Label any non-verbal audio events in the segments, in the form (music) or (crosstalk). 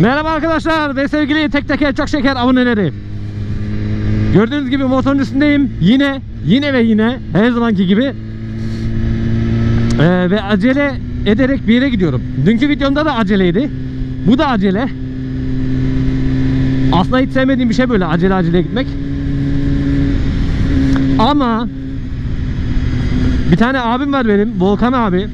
Merhaba arkadaşlar ve sevgili tek teker çok şeker aboneleri. Gördüğünüz gibi motorun üstündeyim. Yine, yine ve yine her zamanki gibi. Ee, ve acele ederek bir yere gidiyorum. Dünkü videomda da aceleydi. Bu da acele. Aslında hiç sevmediğim bir şey böyle acele acele gitmek. Ama bir tane abim var benim, Volkan abi.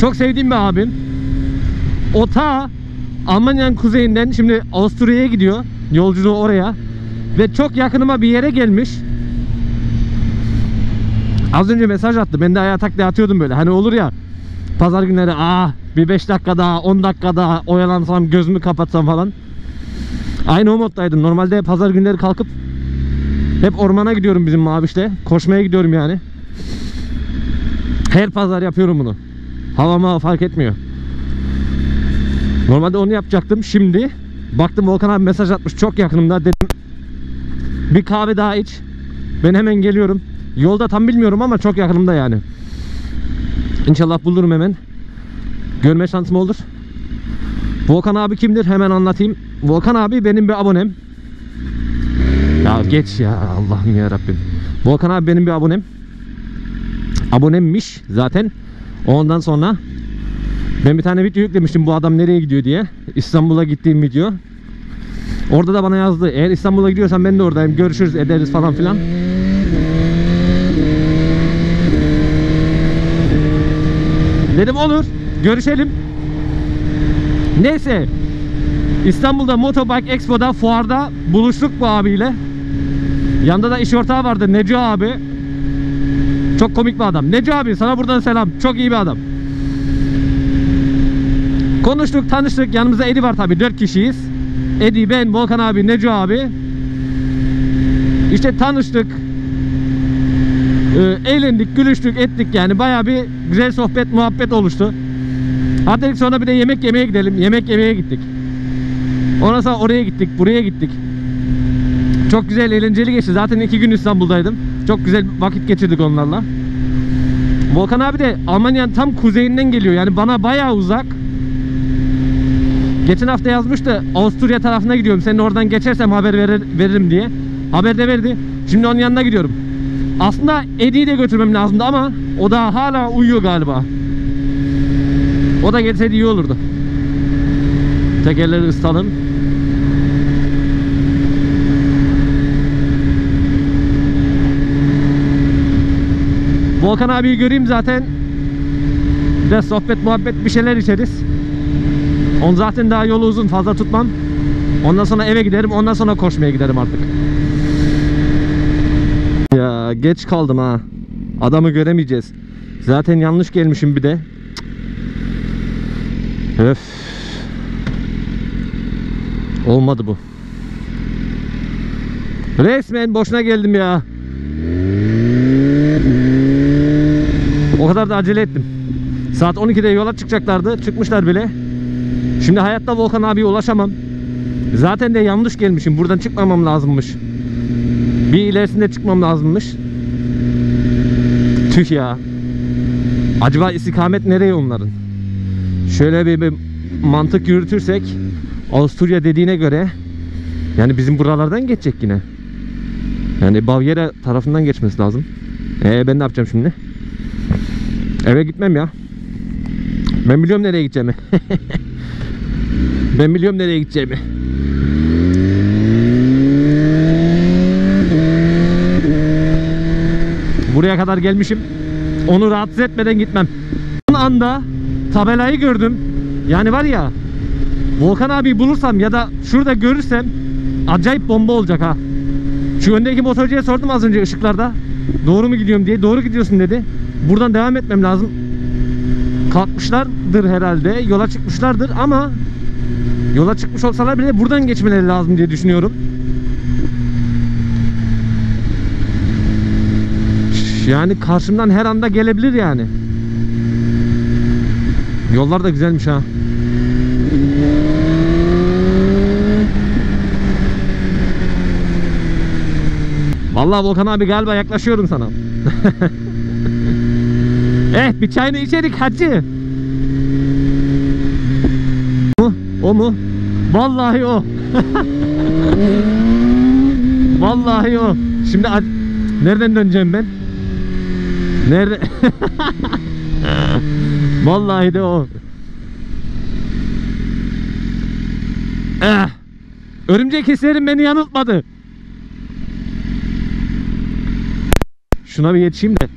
Çok sevdiğim bir abim. O ta Almanya'nın kuzeyinden şimdi Avusturya'ya gidiyor. Yolculuğu oraya. Ve çok yakınıma bir yere gelmiş. Az önce mesaj attı. Ben de ayağa takla atıyordum böyle. Hani olur ya pazar günleri ah bir 5 dakika daha 10 dakika daha oyalansam gözümü kapatsam falan. Aynı o moddaydım. Normalde pazar günleri kalkıp hep ormana gidiyorum bizim mavişle. Koşmaya gidiyorum yani. Her pazar yapıyorum bunu. Havama fark etmiyor. Normalde onu yapacaktım. Şimdi baktım Volkan abi mesaj atmış çok yakınımda dedim. Bir kahve daha iç. Ben hemen geliyorum. Yolda tam bilmiyorum ama çok yakınımda yani. İnşallah bulurum hemen. Görme şansım olur. Volkan abi kimdir? Hemen anlatayım. Volkan abi benim bir abonem. Ya geç ya Allah'ım ya Rabbim. Volkan abi benim bir abonem. Abonemmiş zaten. Ondan sonra ben bir tane video yüklemiştim bu adam nereye gidiyor diye. İstanbul'a gittiğim video. Orada da bana yazdı. Eğer İstanbul'a gidiyorsan ben de oradayım. Görüşürüz ederiz falan filan. Dedim olur. Görüşelim. Neyse. İstanbul'da Motobike Expo'da fuarda buluştuk bu abiyle. Yanında da iş ortağı vardı Neco abi. Çok komik bir adam. Neco abi sana buradan selam. Çok iyi bir adam. Konuştuk, tanıştık. Yanımızda Edi var tabii. 4 kişiyiz. Edi, ben, Volkan abi, Neco abi. İşte tanıştık. Ee, eğlendik, gülüştük, ettik yani. Bayağı bir güzel sohbet, muhabbet oluştu. Hatta sonra bir de yemek yemeye gidelim. Yemek yemeye gittik. Ondan sonra oraya gittik, buraya gittik. Çok güzel, eğlenceli geçti. Zaten iki gün İstanbul'daydım. Çok güzel vakit geçirdik onlarla. Volkan abi de Almanya'nın tam kuzeyinden geliyor. Yani bana bayağı uzak. Geçen hafta yazmıştı Avusturya tarafına gidiyorum. Senin oradan geçersem haber verir, veririm diye. Haber de verdi. Şimdi onun yanına gidiyorum. Aslında Edi'yi de götürmem lazımdı ama o da hala uyuyor galiba. O da gelseydi iyi olurdu. Tekerleri ısıtalım. Volkan abiyi göreyim zaten. Bir de sohbet muhabbet bir şeyler içeriz. On zaten daha yolu uzun fazla tutmam. Ondan sonra eve giderim. Ondan sonra koşmaya giderim artık. Ya geç kaldım ha. Adamı göremeyeceğiz. Zaten yanlış gelmişim bir de. Öf. Olmadı bu. Resmen boşuna geldim ya. O kadar da acele ettim. Saat 12'de yola çıkacaklardı. Çıkmışlar bile. Şimdi hayatta Volkan abiye ulaşamam. Zaten de yanlış gelmişim. Buradan çıkmamam lazımmış. Bir ilerisinde çıkmam lazımmış. Tüh ya. Acaba istikamet nereye onların? Şöyle bir, bir mantık yürütürsek Avusturya dediğine göre yani bizim buralardan geçecek yine. Yani Bavyera tarafından geçmesi lazım. Ee ben ne yapacağım şimdi? Eve gitmem ya. Ben biliyorum nereye gideceğimi. (laughs) ben biliyorum nereye gideceğimi. Buraya kadar gelmişim. Onu rahatsız etmeden gitmem. Son anda tabelayı gördüm. Yani var ya Volkan abi bulursam ya da şurada görürsem acayip bomba olacak ha. Şu öndeki motorcuya sordum az önce ışıklarda. Doğru mu gidiyorum diye. Doğru gidiyorsun dedi. Buradan devam etmem lazım. Kalkmışlardır herhalde. Yola çıkmışlardır ama yola çıkmış olsalar bile buradan geçmeleri lazım diye düşünüyorum. Yani karşımdan her anda gelebilir yani. Yollar da güzelmiş ha. Vallahi Volkan abi galiba yaklaşıyorum sana. (laughs) eh bir çayını içerik hacı. O mu? Vallahi o. (laughs) Vallahi o. Şimdi nereden döneceğim ben? Nerede? (laughs) Vallahi de o. Eh. Örümcek hislerim beni yanıltmadı. Şuna bir yetişeyim de.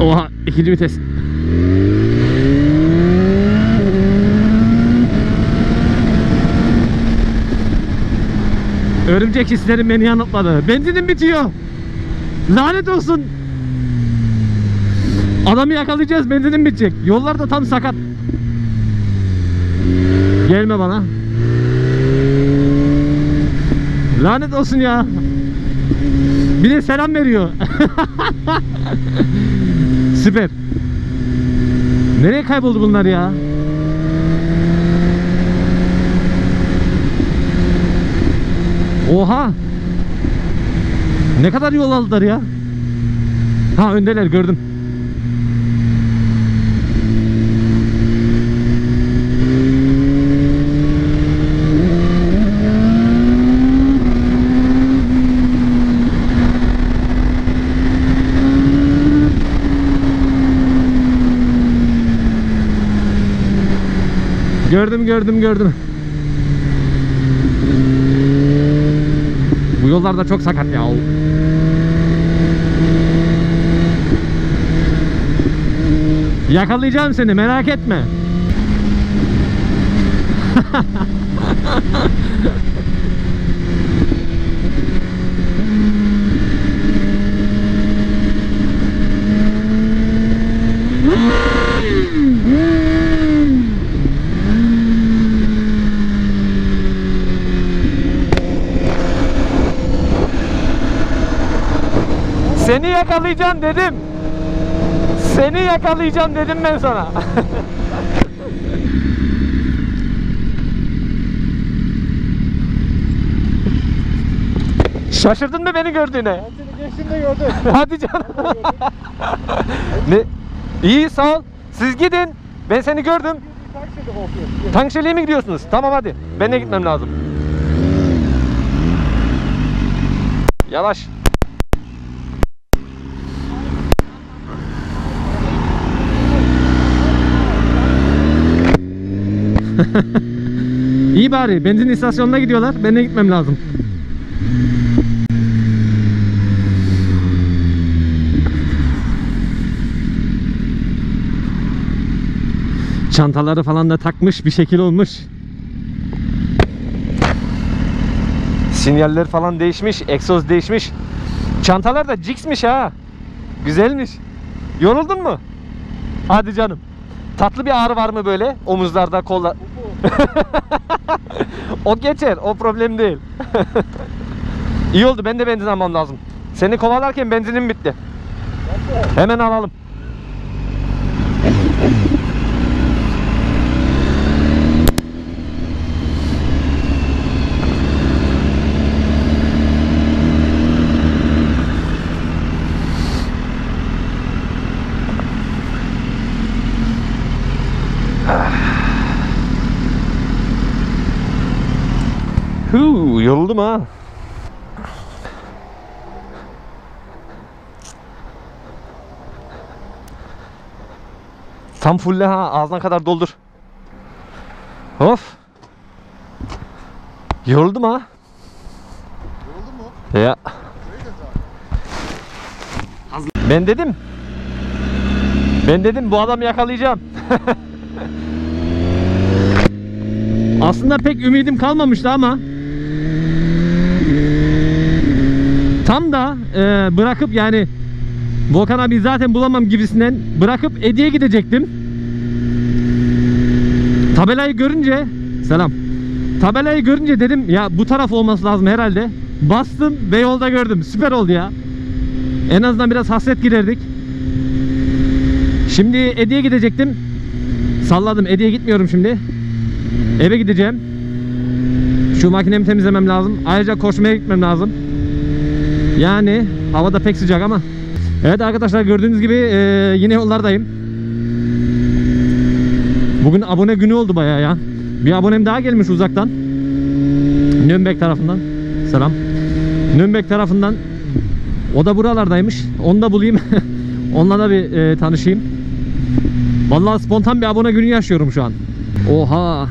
Oha ikinci vites. Örümcek hislerim beni yanıltmadı. Benzinim bitiyor. Lanet olsun. Adamı yakalayacağız benzinim bitecek. Yollar da tam sakat. Gelme bana. Lanet olsun ya. Bir de selam veriyor. (laughs) Süper. Nereye kayboldu bunlar ya? Oha. Ne kadar yol aldılar ya? Ha öndeler gördüm. Gördüm gördüm gördüm. Bu yollar da çok sakat ya. Yakalayacağım seni merak etme. (laughs) Seni yakalayacağım dedim. Seni yakalayacağım dedim ben sana. (laughs) Şaşırdın mı beni gördüğüne? Seni geçtiğimde gördüm. (laughs) Hadi canım. (laughs) ne? İyi sağ ol. Siz gidin. Ben seni gördüm. Tankşeli'ye mi gidiyorsunuz? Tamam hadi. Ben de gitmem lazım. Yavaş. (laughs) İyi bari. Benzin istasyonuna gidiyorlar. Ben de gitmem lazım. Çantaları falan da takmış bir şekil olmuş. Sinyaller falan değişmiş, egzoz değişmiş. Çantalar da Cix'miş ha. Güzelmiş. Yoruldun mu? Hadi canım. Tatlı bir ağrı var mı böyle omuzlarda, kollar? (laughs) o geçer, o problem değil. (laughs) İyi oldu, ben de benzin almam lazım. Seni kovalarken benzinim bitti. Hemen alalım. Huu, yoruldum ha. Tam fulle ha, ağzına kadar doldur. Of. Yoruldum ha. Yoruldun mu? Ya. Ben dedim. Ben dedim bu adamı yakalayacağım. Aslında pek ümidim kalmamıştı ama tam da e, bırakıp yani Volkan abi zaten bulamam gibisinden bırakıp Edi'ye gidecektim. Tabelayı görünce selam. Tabelayı görünce dedim ya bu taraf olması lazım herhalde. Bastım ve yolda gördüm. Süper oldu ya. En azından biraz hasret giderdik. Şimdi Edi'ye gidecektim. Salladım. Edi'ye gitmiyorum şimdi. Eve gideceğim. Şu makinemi temizlemem lazım. Ayrıca koşmaya gitmem lazım. Yani hava da pek sıcak ama. Evet arkadaşlar gördüğünüz gibi e, yine yollardayım. Bugün abone günü oldu bayağı ya. Bir abonem daha gelmiş uzaktan. Nürnberg tarafından. Selam. Nürnberg tarafından. O da buralardaymış. Onu da bulayım. (laughs) Onunla da bir e, tanışayım. Vallahi spontan bir abone günü yaşıyorum şu an. Oha.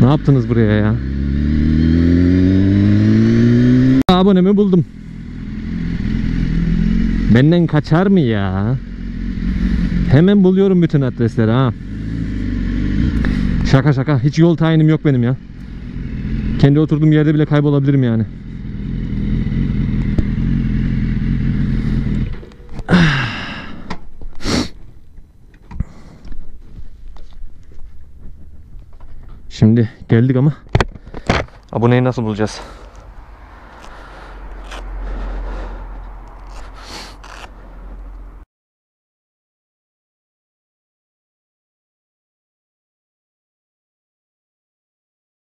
Ne yaptınız buraya ya? Abonemi buldum. Benden kaçar mı ya? Hemen buluyorum bütün adresleri ha. Şaka şaka. Hiç yol tayinim yok benim ya. Kendi oturduğum yerde bile kaybolabilirim yani. Şimdi geldik ama aboneyi nasıl bulacağız?